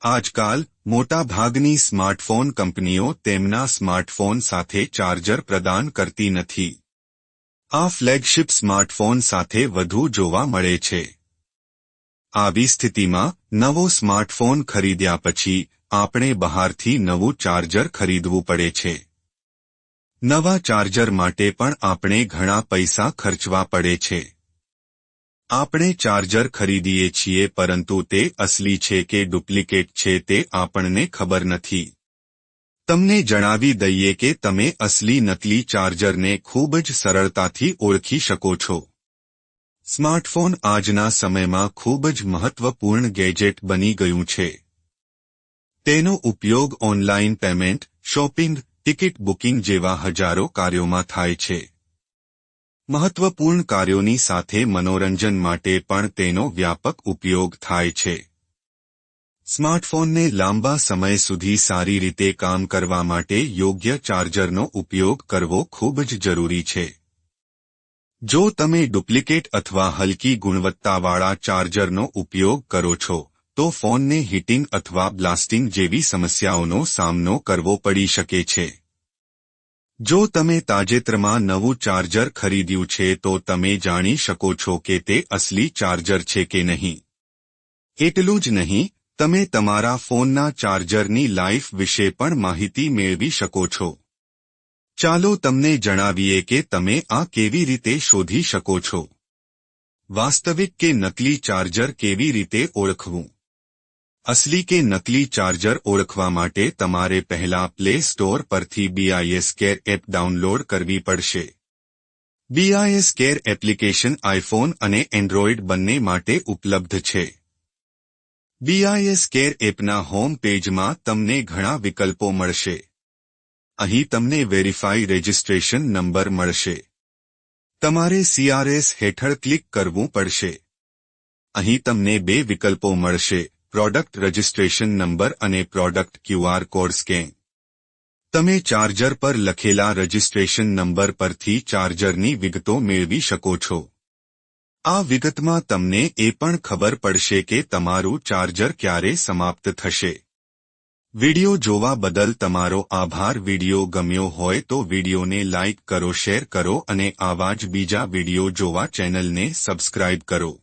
આજકાલ, મોટાભાગની સ્માર્ટફોન કંપનીઓ તેમના સ્માર્ટફોન સાથે ચાર્જર પ્રદાન કરતી નથી. આ ફ્લેગશિપ સ્માર્ટફોન સાથે વધુ જોવા મળે છે. આવી સ્થિતિમાં, નવો સ્માર્ટફોન ખરીદ્યા પછી, આપણે બહારથી નવું ચાર્જર ખરીદવું પડે છે. નવા ચાર્જર માટે પણ આપણે ઘણા પૈસા ખર્ચવા પડે છે. આપણે ચાર્જર ખરીદીએ છીએ પરંતુ તે અસલી છે કે ડુપ્લિકેટ છે તે આપણને ખબર નથી. તમને જણાવી દઈએ કે તમે અસલી નકલી ચાર્જરને ખૂબ જ સરળતાથી ઓળખી શકો છો. સ્માર્ટફોન આજના સમયમાં ખૂબ જ મહત્વપૂર્ણ ગેજેટ બની ગયું છે. તેનો ઉપયોગ online payment, shopping, ticket booking જેવા હજારો કાર્યોમાં થાય છે. મહત્વપૂર્ણ કાર્યોની સાથે મનોરંજન માટે પણ તેનો વ્યાપક ઉપયોગ થાય છે. સ્માર્ટફોનને લાંબા સમય સુધી સારી રીતે કામ કરવા માટે યોગ્ય ચાર્જરનો ઉપયોગ કરવો ખૂબ જ જરૂરી છે. જો તમે ડુપ્લિકેટ અથવા હલકી ગુણવત્તાવાળા ચાર્જરનો ઉપયોગ કરો છો, તો ફોનને હીટિંગ અથવા બ્લાસ્ટિંગ જેવી સમસ્યાઓનો સામનો કરવો પડી શકે છે. જો તમે તાજેતરમાં નવું ચાર્જર ખરીદ્યું છે તો તમે જાણી શકો છો કે તે અસલી ચાર્જર છે કે નહીં. એટલું જ નહીં, તમે તમારા ફોનના ચાર્જરની લાઈફ વિશે પણ માહિતી મેળવી શકો છો. ચાલો તમને જણાવીએ કે તમે આ કેવી રીતે શોધી શકો છો. વાસ્તવિક કે નકલી ચાર્જર કેવી રીતે ઓળખવું? અસલી કે નકલી ચાર્જર ઓળખવા માટે તમારે પહેલા પ્લે સ્ટોર પરથી બીઆઈએસ કેર એપ ડાઉનલોડ કરવી પડશે. બીઆઈએસ કેર એપ્લિકેશન આઈફોન અને એન્ડ્રોઇડ બંને માટે ઉપલબ્ધ છે. બીઆઈએસ કેર એપના હોમ પેજમાં તમને ઘણા વિકલ્પો મળશે. અહીં તમને વેરીફાઈ રજિસ્ટ્રેશન નંબર મળશે. તમારે સીઆરએસ હેઠળ ક્લિક કરવું પડશે. અહીં તમને બે વિકલ્પો મળશે. પ્રોડક્ટ રજિસ્ટ્રેશન નંબર અને પ્રોડક્ટ ક્યુઆર કોડ સ્કેન. તમે ચાર્જર પર લખેલા રજિસ્ટ્રેશન નંબર પરથી ચાર્જરની વિગતો મેળવી શકો છો. આ વિગતમાં તમને એ પણ ખબર પડશે કે તમારું ચાર્જર ક્યારે સમાપ્ત થશે. વિડિયો જોવા બદલ તમારો આભાર. વિડિયો ગમ્યો હોય તો વિડિયોને લાઇક કરો, શેર કરો અને આવા જ બીજા વિડિયો જોવા ચેનલને સબસ્ક્રાઇબ કરો.